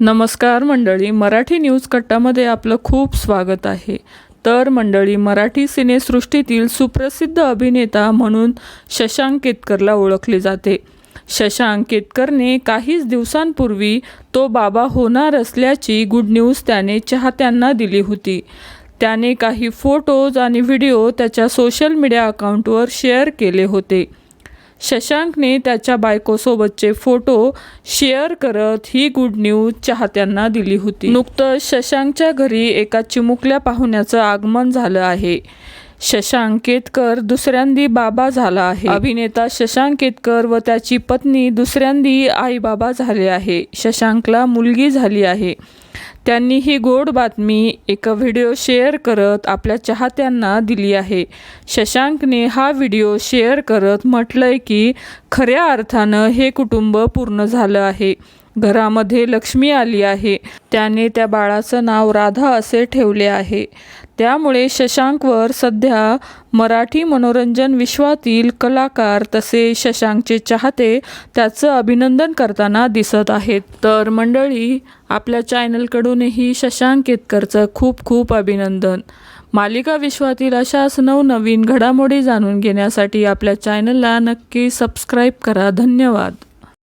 नमस्कार मंडळी मराठी न्यूज कट्टामध्ये आपलं खूप स्वागत आहे. तर मंडळी मराठी सिनेसृष्टीतील सुप्रसिद्ध अभिनेता म्हणून शशांक केतकरला ओळखले जाते. शशांक केतकरने काहीच दिवसांपूर्वी तो बाबा होणार असल्याची गुड न्यूज त्याने चाहत्यांना दिली होती. त्याने काही फोटोज आणि व्हिडिओ त्याच्या सोशल मीडिया अकाउंटवर शेअर केले होते. शशांकने त्याच्या बायकोसोबतचे फोटो शेअर करत ही गुड न्यूज चाहत्यांना दिली होती. नुकतंच शशांकच्या घरी एका चिमुकल्या पाहुण्याचं आगमन झालं आहे. शशांक केतकर दुसऱ्यांदी बाबा झाला आहे. अभिनेता शशांक केतकर व त्याची पत्नी दुसऱ्यांदी आई बाबा झाले आहे. शशांकला मुलगी झाली आहे. त्यांनी ही गोड बातमी एका व्हिडिओ शेअर करत आपल्या चाहत्यांना दिली आहे. शशांकने हा व्हिडिओ शेअर करत म्हटलंय की खऱ्या अर्थानं हे कुटुंब पूर्ण झालं आहे. घरामध्ये लक्ष्मी आली आहे. त्याने त्या बाळाचं नाव राधा असे ठेवले आहे. त्यामुळे शशांकवर सध्या मराठी मनोरंजन विश्वातील कलाकार तसे शशांकचे चाहते त्याचं अभिनंदन करताना दिसत आहेत. तर मंडळी आपल्या चॅनलकडूनही शशांक केतकरचं खूप खूप अभिनंदन. मालिका विश्वातील अशाच नवनवीन घडामोडी जाणून घेण्यासाठी आपल्या चॅनलला नक्की सबस्क्राईब करा. धन्यवाद.